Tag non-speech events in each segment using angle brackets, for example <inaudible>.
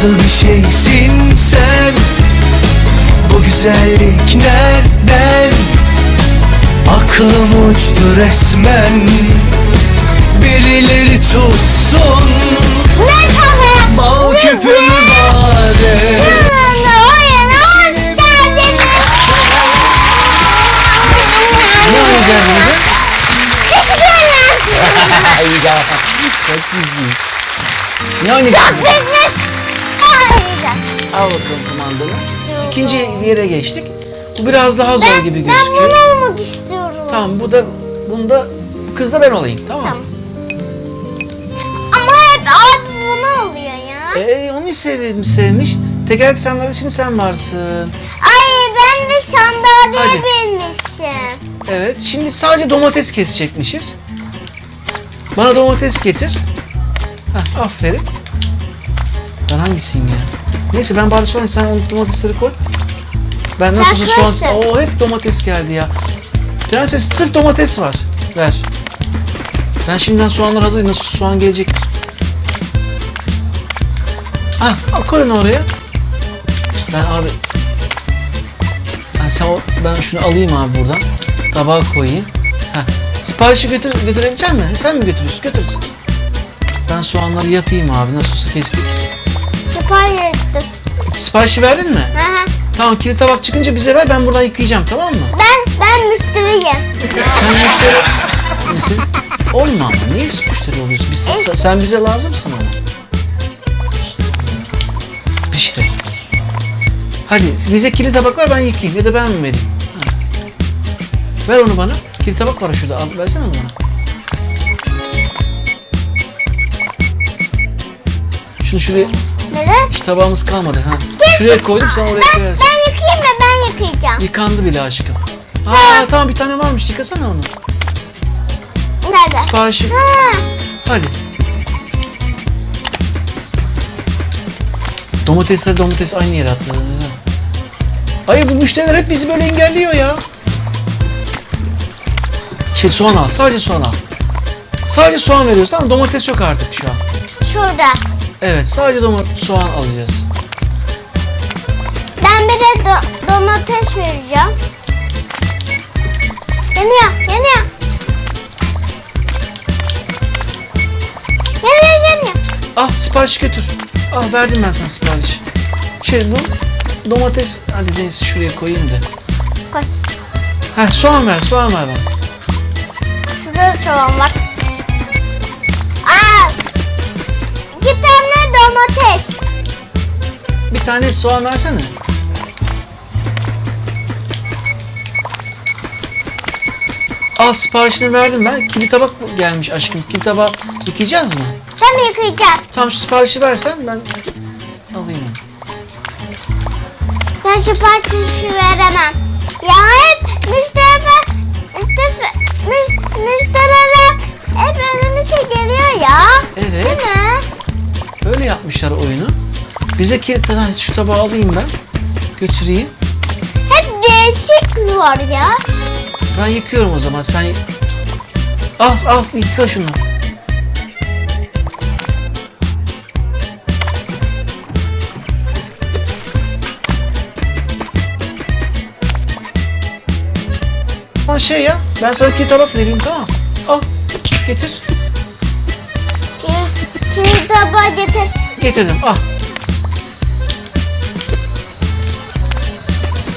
Nasıl bir şeysin sen Bu güzellik nereden Aklım uçtu resmen Birileri tutsun? Bal küpümü geldiniz. Ne oynayacağız burada? Bisikletler. İyi ya. Çok güzel. Ne oynayacağız? Oynayacağız? Al bakalım kumandanı. İkinci yere geçtik. Bu biraz daha zor Ben, gibi ben gözüküyor. bunu olmak istiyorum. Tamam bu da bunda bu kız da ben olayım tamam? Tamam. Ama hep abi bunu oluyor ya. Ee, onu sevmiş, sevmiş. Tekerlek sandalyesini sen varsın. Ay ben de sandalye Hadi. binmişim. Evet şimdi sadece domates kesecekmişiz. Bana domates getir. Heh, aferin. Ben hangisiyim ya? Neyse ben bari soğan sen onu domatesleri koy. Ben nasıl olsa soğan... Oo hep domates geldi ya. Prenses sırf domates var. Ver. Ben şimdiden soğanlar hazır. Nasıl soğan gelecektir. Ah, al koy onu oraya. Ben abi... Ben, sen o, ben şunu alayım abi buradan. Tabağa koyayım. Heh. Siparişi götür, götürebilecek misin? Sen mi götürüyorsun? Götür. Ben soğanları yapayım abi. Nasıl olsa kestik. Sipariş ettim. Siparişi verdin mi? Aha. Tamam kilit tabak çıkınca bize ver. Ben buradan yıkayacağım tamam mı? Ben ben müşteriyim. Sen müşteri misin? Olma ama. Niye müşteri oluyorsun? Biz, sen, sen bize lazımsın ama. İşte. Hadi bize kilit tabak ver ben yıkayayım ya da ben mi vereyim? Ha. Ver onu bana. Kilit tabak var şurada. Al, versene onu bana. Şunu şuraya, Neden? hiç tabağımız kalmadı. Ha. Şuraya koydum sen oraya Ben, koyarsın. ben yıkayayım da ben yıkayacağım. Yıkandı bile aşkım. Aa tamam bir tane varmış. Yıkasana onu. Nerede? Siparişi. Ha. Hadi. Domatesler domates aynı yere attı. Hayır bu müşteriler hep bizi böyle engelliyor ya. Şey soğan al. Sadece soğan al. Sadece soğan veriyoruz tamam? Domates yok artık şu an. Şurada. Evet sadece doma- soğan alacağız. Ben bir de do- domates vereceğim. Yanıyor, yanıyor. Yanıyor, yanıyor. Ah sipariş götür. Ah verdim ben sana sipariş. Şey bu domates hadi neyse şuraya koyayım da. Koy. Heh soğan ver soğan ver bana. Şurada da soğan var. Domates. Bir tane soğan versene. Al siparişini verdim ben. Kili tabak gelmiş aşkım. Kili tabağı yıkayacağız mı? Ben mi yıkayacağım? Tamam şu siparişi versen ben alayım. Ben siparişi veremem. Ya hep müşteriler, müşteri, müş, müşteriler hep önümüze geliyor ya. Evet. Değil mi? Öyle yapmışlar oyunu. Bize kili tabağı şu tabağı alayım ben. Götüreyim. Hep değişik var ya. Ben yıkıyorum o zaman. Sen al al yıka şunu. Ha şey ya, ben sana iki tabak vereyim tamam? Al, getir. Tabağı getir. Getirdim, al.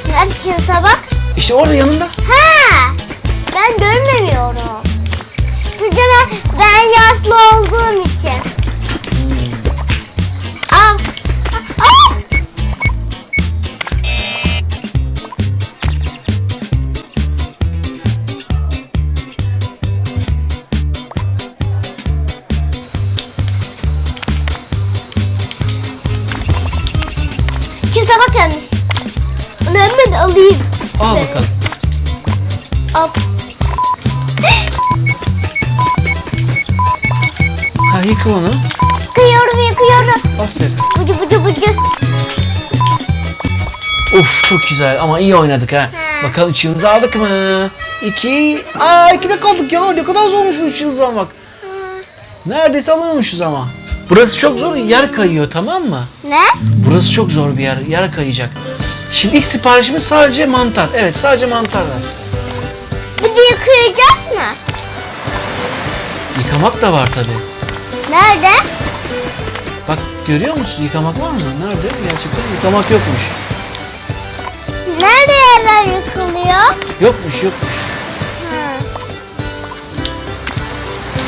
Nerede kimi tabak? İşte orada yanında. Ha! Ben görmüyorum. Çünkü ben, ben yaşlı olduğum için. Al. Alayım. Al bakalım. Al. Ha yıka onu. Yıkıyorum yıkıyorum. Aferin. Bıcı bıcı bıcı. Of çok güzel ama iyi oynadık ha. Ha. Bakalım üç yıldız aldık mı? İki. Aa iki de kaldık ya. Ne kadar zormuş bu üç yıldız almak. Neredeyse alıyormuşuz ama. Burası çok zor. Yer kayıyor tamam mı? Ne? Burası çok zor bir yer. Yer kayacak. Şimdi ilk siparişimiz sadece mantar. Evet sadece mantar ver. Bir de yıkayacağız mı? Yıkamak da var tabi. Nerede? Bak görüyor musun? Yıkamak var mı? Nerede? Gerçekten yıkamak yokmuş. Nerede yerler yıkılıyor? Yokmuş yokmuş. Ha.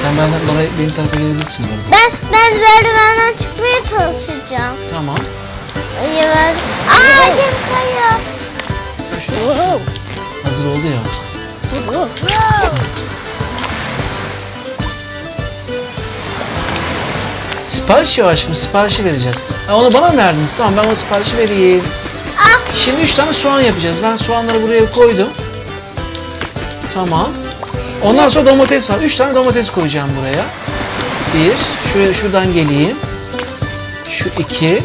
Sen benden oraya benim tarafa gelebilirsin böyle. Ben ben merdivenden çıkmaya çalışacağım. Tamam. Ver. Aa gemi kayıyor. Sen şuraya. Hazır oldu ya. Sipariş ya aşkım. Siparişi vereceğiz. Ha, onu bana mı verdiniz? Tamam ben o siparişi vereyim. Ah Şimdi üç tane soğan yapacağız. Ben soğanları buraya koydum. Tamam. Ondan sonra domates var. Üç tane domates koyacağım buraya. Bir. Şuraya, şuradan geleyim. Şu iki.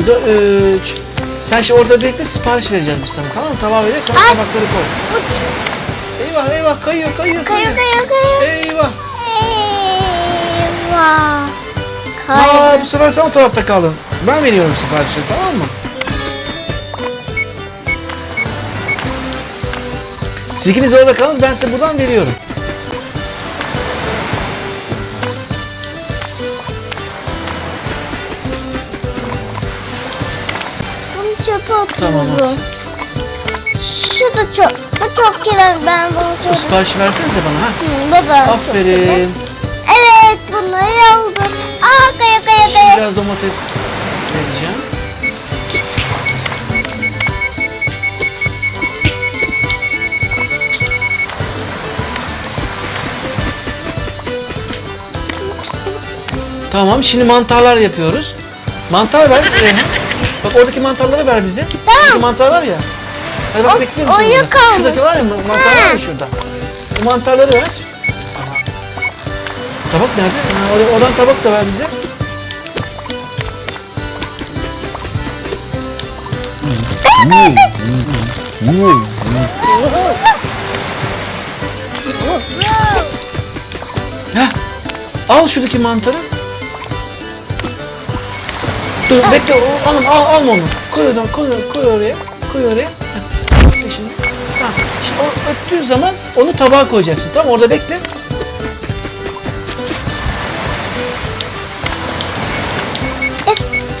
Şu da üç. Sen şimdi orada bekle sipariş vereceğiz biz sana tamam mı? Tabağı vereceğiz sana Ay. tabakları koy. Eyvah eyvah kayıyor kayıyor kayıyor kayıyor kayıyor. Eyvah. Eyvah. Aa, Kaydı. bu sefer sen o tarafta kaldın. Ben veriyorum siparişi tamam mı? Siz ikiniz orada kalınız ben size buradan veriyorum. Tamam at. Şu da çok, bu çok kirli. Ben bunu O çöpe... siparişi versenize bana ha. Hı, Bu da çok. Aferin. Evet bunları aldım. Aa kaya kaya kaya. biraz domates vereceğim. Tamam şimdi mantarlar yapıyoruz. Mantar ver. Bak oradaki mantarları ver bize. Tamam. Şu mantar var ya. Hadi bak O- bekliyorum seni burada. yıkanmış. Şuradaki var ya mantar var Ha. ya şurada. O mantarları ver. Tabak nerede? Ha, oradan, oradan tabak da ver bize. <laughs> Heh. Al şuradaki mantarı. Dur bekle o- alın al alma onu. Koy oradan koy, koy oraya. Koy oraya. Heh. Bekle şimdi. Tamam. Şimdi o öttüğü zaman onu tabağa koyacaksın. Tamam orada bekle.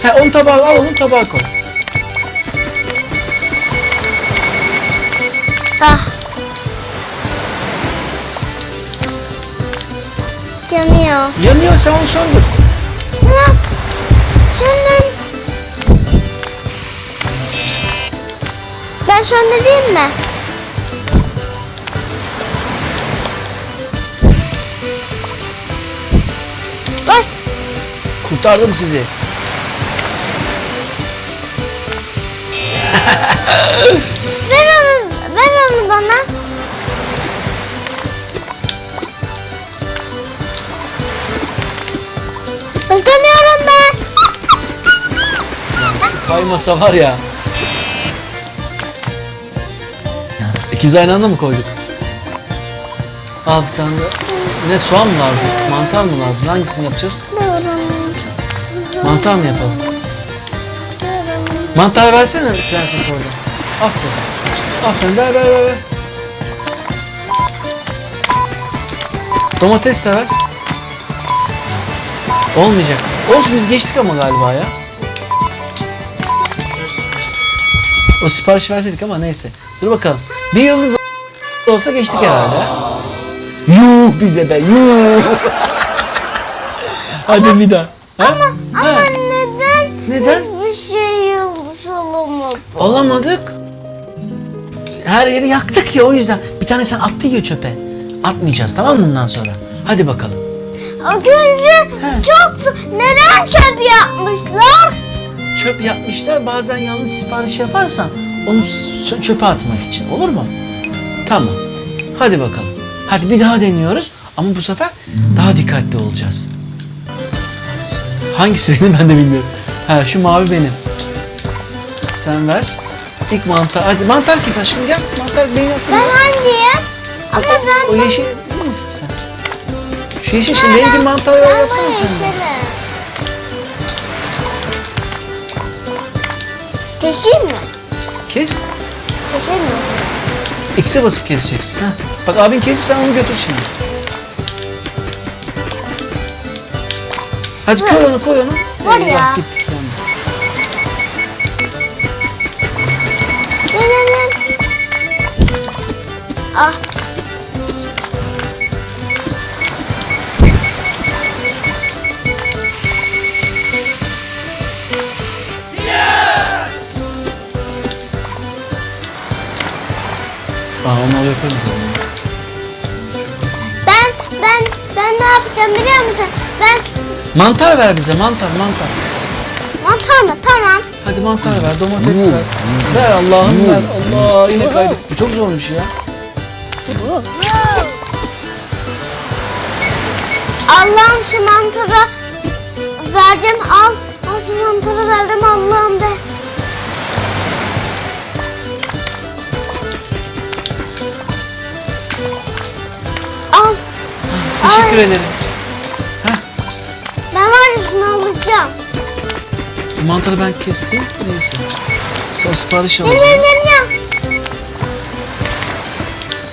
He onu tabağa al onu tabağa koy. Ah. Yanıyor. Yanıyor sen onu söndür. Söndür. Ben söndüreyim mi? Bak. Kurtardım sizi. Ver onu. Ver onu bana. Kaymasa var ya. İkimiz aynı anda mı koyduk? Al bir tane de. Ne soğan mı lazım? Mantar mı lazım? Hangisini yapacağız? Mantar mı yapalım? Mantar versene prenses orada. Aferin. Aferin ver ver ver. ver. Domates de ver. Olmayacak. Olsun biz geçtik ama galiba ya. O sipariş verseydik ama neyse. Dur bakalım. Bir yıldız olsa geçtik herhalde. Yuh bize be yuh. Hadi bir daha. Ha? Ama Ha, neden? Neden? Hiçbir şey yıldız olamadı. Alamadık. Her yeri yaktık ya o yüzden. Bir tane sen attı ya çöpe. Atmayacağız tamam mı bundan sonra? Hadi bakalım. Az önce çoktu. Neden çöp yapmışlar? Çöp yapmışlar bazen yanlış sipariş yaparsan onu çöpe atmak için olur mu? Tamam. Hadi bakalım. Hadi bir daha deniyoruz ama bu sefer daha dikkatli olacağız. Hangisi benim ben de bilmiyorum. Ha şu mavi benim. Sen ver. İlk mantar. Hadi mantar kes aşkım gel. Mantar benim yaptım. Ben hangiyim? Ama ben... o yeşil değil misin sen? Şu yeşil şimdi benimki mantar ben yol bu yapsana sen. de. Keşeyim mi? Kes. Keşeyim mi? X'e basıp keseceksin. Heh. Bak abin kesti sen onu götür şimdi. Hadi koy onu koy onu. Var Eyvah, ya. gittik yandı. Ah. Aa onu bakalım. Ben ben ben ne yapacağım biliyor musun? Ben Mantar ver bize mantar mantar. mantar mı? Tamam. Hadi mantar ver domates ver. Ver Allah'ım ver. Allah yine kaydık. Bu çok zormuş ya. Allah'ım şu mantara verdim al. Al şu mantarı verdim Allah'ım be. Teşekkür Ay. ederim. Ben var ya şunu alacağım. Bu mantarı ben kestim. Neyse. Sen sipariş Gel alalım. gel gel gel.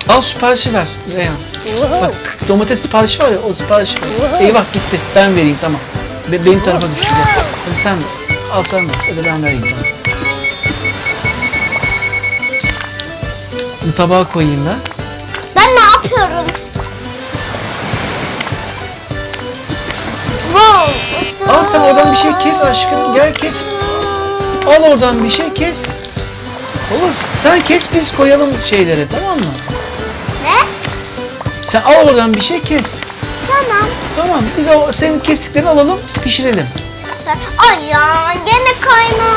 Al siparişi ver Reyhan. Bak domates siparişi var ya o siparişi ver. Eyvah gitti. Ben vereyim tamam. Be benim tarafa düştü. bak. Hadi sen ver. Al sen ver. Hadi ben vereyim tamam. Bu tabağa koyayım ben. Al sen oradan bir şey kes aşkım. Gel kes. Al oradan bir şey kes. Olur. Sen kes biz koyalım şeylere tamam mı? Ne? Sen al oradan bir şey kes. Tamam. Tamam biz o senin kestiklerini alalım pişirelim. Ay ya gene kayma.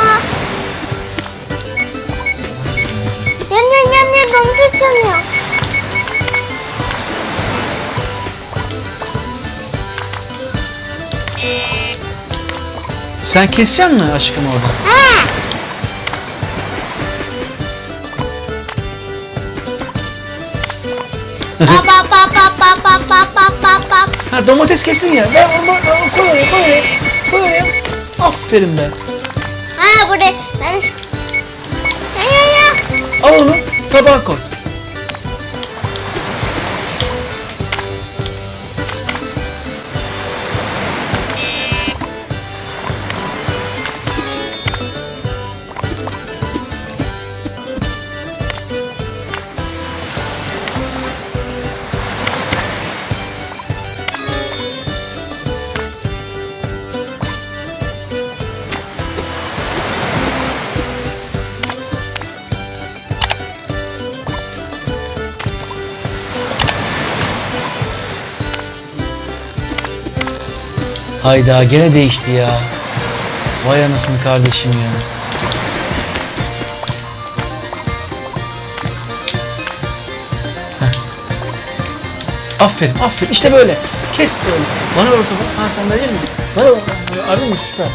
Yan yan yan yan domates yanıyor. Sen keseceksin mi aşkım orada? Ha. Bap bap bap bap bap bap bap bap bap. Ha domates kestin ya. Ver onu koy oraya koy oraya. Koy oraya. Aferin be. Ha burada ben ya ya ya. Al onu tabağa koy. Hayda gene değişti ya. Vay anasını kardeşim ya. Heh. Aferin aferin işte böyle. Kes böyle. Bana ver tabağı. Ha sen verecek misin? Bana ver. Arın mı süper.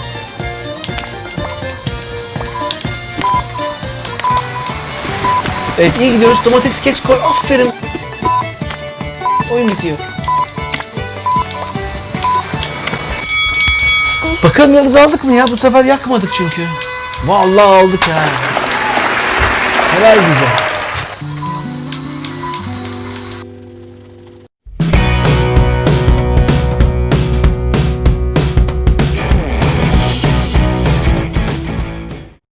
Evet iyi gidiyoruz. Domatesi kes koy. Aferin. Oyun bitiyor. Bakalım yıldız aldık mı ya? Bu sefer yakmadık çünkü. Vallahi aldık ha. Helal bize.